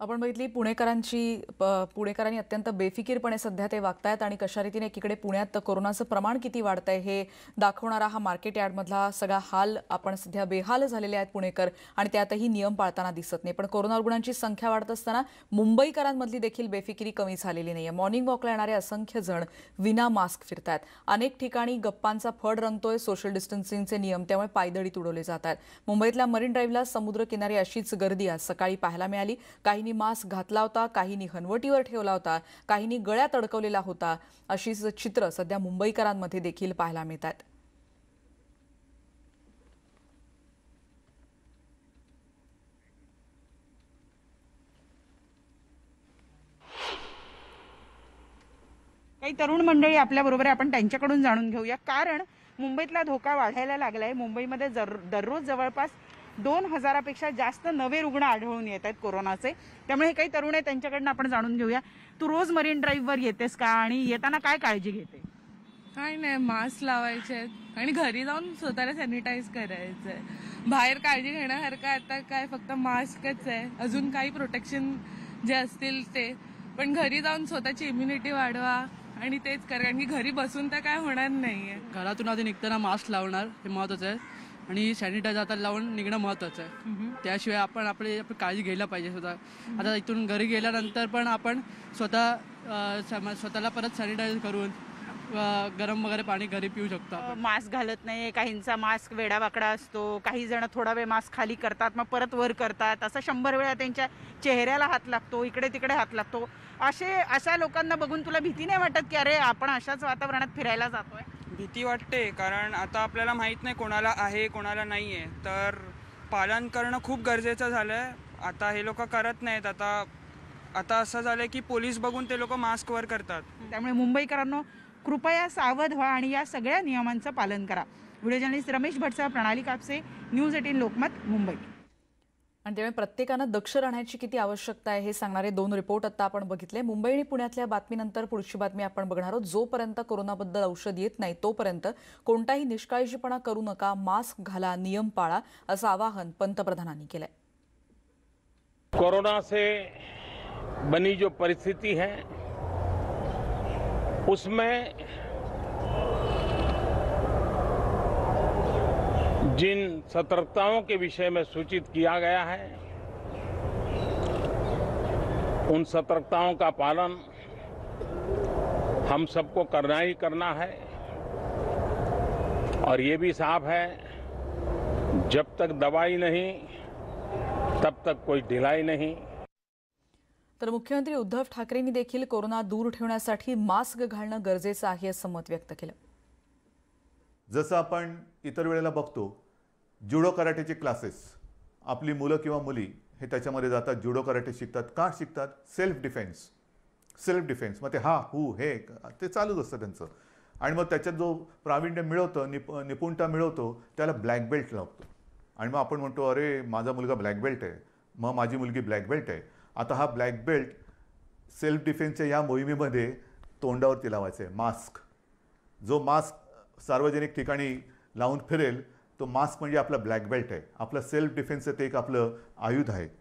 आपण बघितली पुणेकरांची प- पुणेकरांनी अत्यंत बेफिकीरपणे सध्या ते वागतायत आणि कशा रीतीने एकीकडे पुण्यात कोरोनाचं प्रमाण किती वाढतंय हे दाखवणारा हा मार्केट यार्डमधला सगळा हाल आपण सध्या बेहाल झालेले आहेत पुणेकर आणि त्यातही नियम पाळताना दिसत नाही. पण कोरोना रुग्णांची संख्या वाढत असताना मुंबईकरांमधली देखील बेफिकिरी कमी झालेली नाही आहे मॉर्निंग वॉकला येणारे असंख्य जण विना मास्क फिरतात अनेक ठिकाणी गप्पांचा फड रंगतोय सोशल डिस्टन्सिंगचे नियम त्यामुळे पायदळी तुडवले जात आहेत मुंबईतल्या मरीन ड्राईव्हला समुद्रकिनारी अशीच गर्दी आज सकाळी पाहायला मिळाली. काही काहींनी मास्क घातला होता काहींनी हनवटीवर ठेवला होता काहींनी गळ्यात अडकवलेला होता. अशीच चित्र सध्या मुंबईकरांमध्ये देखील पाहायला मिळतात. काही तरुण मंडळी आपल्या बरोबर आहे आपण त्यांच्याकडून जाणून घेऊया. कारण मुंबईतला धोका वाढायला लागलाय. मुंबईमध्ये दररोज जवळपास दोन हजारापेक्षा जास्त नवे रुग्ण आढळून येत आहेत कोरोनाचे. त्यामुळे हे काही तरुण आहे त्यांच्याकडनं आपण जाणून घेऊया. तू रोज मरीन ड्राईव्हवर येतेस का? आणि येताना काय काळजी घेते? काय नाही मास्क लावायचे आणि घरी जाऊन स्वतःला सॅनिटाईज करायचंय. बाहेर काळजी घेण्यासारखं आता काय फक्त मास्कच आहे. अजून काही प्रोटेक्शन जे असतील ते. पण घरी जाऊन स्वतःची इम्युनिटी वाढवा आणि तेच करा. कारण की घरी बसून तर काय होणार नाहीये. घरातून आधी निघताना मास्क लावणार हे महत्वाचं आहे. आणि सॅनिटायझर हाताला लावून निघणं महत्वाचं आहे. त्याशिवाय आपण आपली आपली काळजी घ्यायला पाहिजे स्वतः. आता इथून घरी गेल्यानंतर पण आपण स्वतः सम- स्वतःला परत सॅनिटाईज करून अं, गरम वगैरे पाणी घरी पिऊ शकतो आपण. मास्क घालत नाही काहींचा मास्क वेडावाकडा असतो. काही जण थोडा वेळ मास्क खाली करतात मग परत वर करतात. असं शंभर वेळा त्यांच्या चेहऱ्याला हात लागतो इकडे तिकडे हात लागतो. असे अशा लोकांना बघून तुला भीती नाही वाटत की अरे आपण अशाच वातावरणात फिरायला जातोय? भीती वाटते कारण आता आपल्याला माहीत नाही कोणाला आहे कोणाला नाही आहे तर पालन करणं खूप गरजेचं झालं आहे आता हे लोक करत नाहीत. आता आता असं झालं की पोलीस बघून ते लोक मास्कवर करतात. त्यामुळे मुंबईकरांनो कृपया सावध व्हा आणि या सगळ्या नियमांचं पालन करा. व्हिडिओ जर्नलिस्ट रमेश भटसा प्रणाली कापसे न्यूज एटीन लोकमत मुंबई. आणि त्यामुळे प्रत्येकानं दक्ष राहण्याची किती आवश्यकता आहे हे सांगणारे दोन रिपोर्ट आता आपण बघितले. मुंबई आणि पुण्यातल्या बातमीनंतर पुढची बातमी आपण बघणार आहोत. जोपर्यंत कोरोनाबद्दल औषध येत नाही तोपर्यंत कोणताही निष्काळजीपणा करू नका मास्क घाला नियम पाळा असं आवाहन पंतप्रधानांनी केलंय. कोरोना से बनी जो परिस्थिती है उसमें जिन सतर्कताओं के विषय में सूचित किया गया है उन सतर्कताओं का पालन हम सबको करना ही करना है। और ये भी साफ़ है जब तक दवाई नहीं तब तक कोई ढिलाई नहीं। तर मुख्यमंत्री उद्धव ठाकरेंनी देखील कोरोना दूर ठेवण्यासाठी मास्क घालणं गरजेचं आहे असं मत व्यक्त केलं. जसं आपण इतर वेळेला बघतो जुडो कराटेचे क्लासेस आपली मुलं किंवा मुली हे त्याच्यामध्ये जातात जुडो कराटे शिकतात. का शिकतात? सेल्फ डिफेन्स सेल्फ डिफेन्स मग ते हा हू हे ते चालूच असतं त्यांचं. आणि मग त्याच्यात जो प्रावीण्य मिळवतं निप निपुणता मिळवतो त्याला ब्लॅक बेल्ट लावतो. आणि मग आपण म्हणतो अरे माझा मुलगा ब्लॅक बेल्ट आहे. मग माझी मुलगी ब्लॅक बेल्ट आहे. आता हा ब्लॅक बेल्ट सेल्फ डिफेन्सच्या या मोहिमेमध्ये तोंडावरती लावायचं आहे मास्क जो मास्क सार्वजनिक ठिकाणी लावून फिरेल तो मास्क म्हणजे आपला ब्लॅक बेल्ट आहे. आपलं सेल्फ डिफेन्सचं ते एक आपलं आयुध आहे.